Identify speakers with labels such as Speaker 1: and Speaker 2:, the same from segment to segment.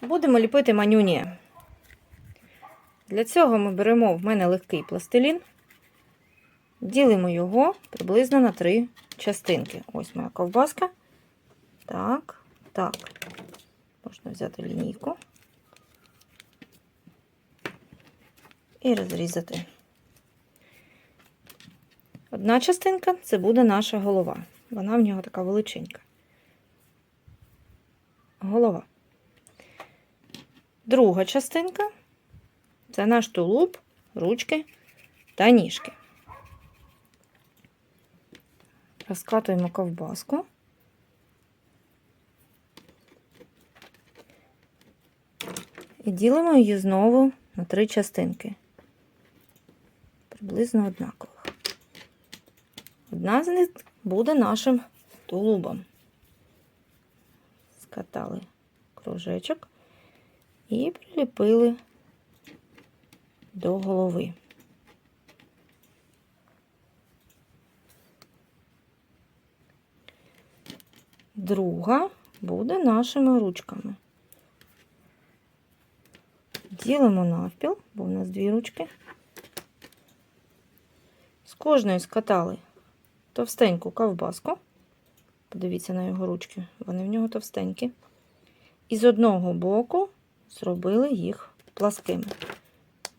Speaker 1: Будемо ліпити манюні. Для цього ми беремо в мене легкий пластилін, ділимо його приблизно на три частинки. Ось моя ковбаска. Так, так. Можна взяти лінійку і розрізати. Одна частинка це буде наша голова. Вона в нього така величенька. Голова. Друга частинка це наш тулуб, ручки та ніжки. Розкатуємо ковбаску. І ділимо її знову на три частинки. Приблизно однакових. Одна з них буде нашим тулубом. Скатали кружечок і приліпили до голови. Друга буде нашими ручками. Ділимо навпіл, бо в нас дві ручки. З кожної скатали товстеньку ковбаску. Подивіться на його ручки, вони в нього товстенькі. І з одного боку зробили їх пласкими.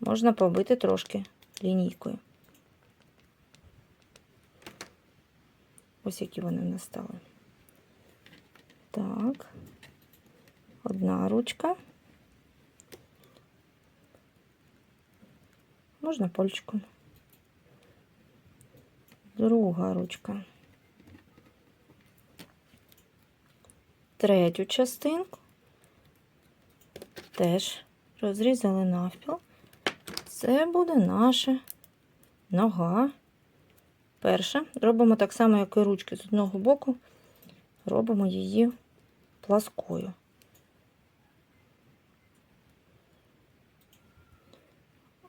Speaker 1: Можна побити трошки лінійкою. Ось які вони в нас стали. Так, одна ручка. Можна пальчиком. Друга ручка. Третю частинку теж розрізали навпіл. Це буде наша нога. Перша. Робимо так само, як і ручки з одного боку. Робимо її пласкою.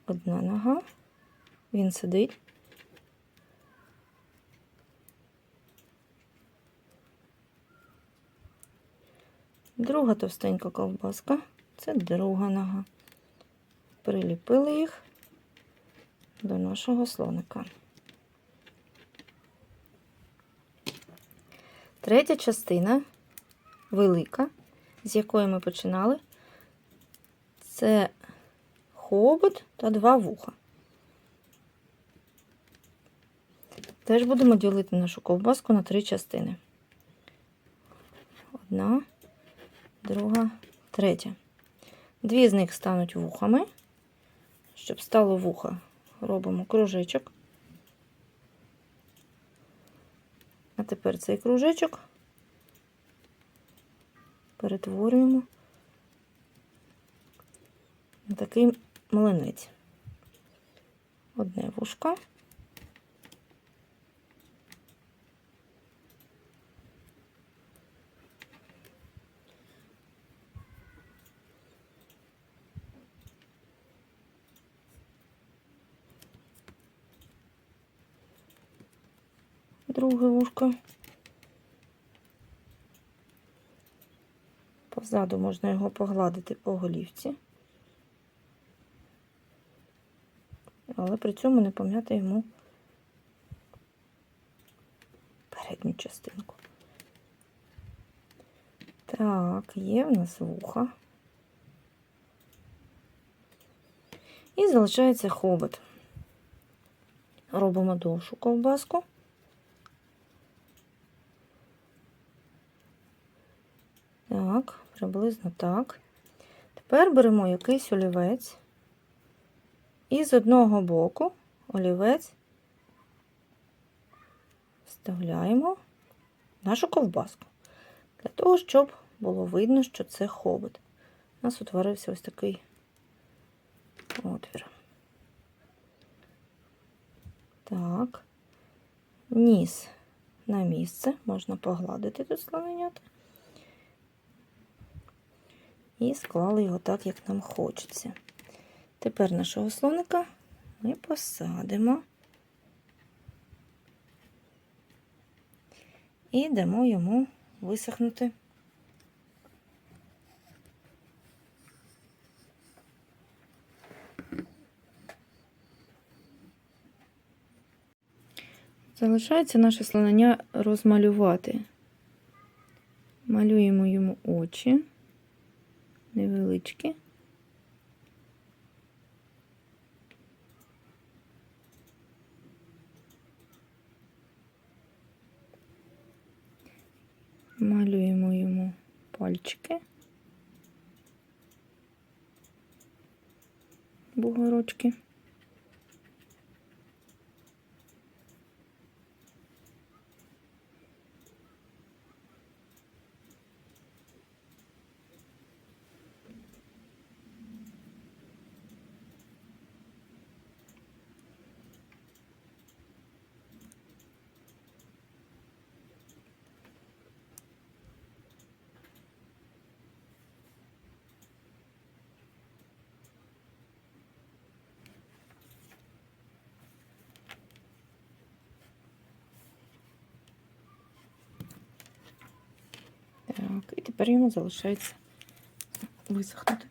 Speaker 1: Одна нога. Він сидить. Друга товстенька ковбаска. Це друга нога. Приліпили їх до нашого слоника. Третя частина велика, з якої ми починали, це хобот та два вуха. Теж будемо ділити нашу ковбаску на три частини. Одна, друга, третя. Дві з них стануть вухами. Щоб стало вуха, робимо кружечок. А тепер цей кружечок перетворюємо на такий млинець. Одне вушко. Друге вушко. Позаду можна його погладити по голівці, але при цьому не пом'яти йому передню частинку. Так, є в нас вуха. І залишається хобот. Робимо довшу ковбаску. Приблизно так. Тепер беремо якийсь олівець і з одного боку олівець вставляємо нашу ковбаску. Для того, щоб було видно, що це хобот. У нас утворився ось такий отвір. Так, ніс на місце, можна погладити тут слоненята і склали його так, як нам хочеться. Тепер нашого слоника ми посадимо і дамо йому висохнути. Залишається наше слонення розмалювати. Малюємо йому очі невеличкі. Малюємо йому пальчики. Бугорочки. Так, і тепер йому залишається висохнути.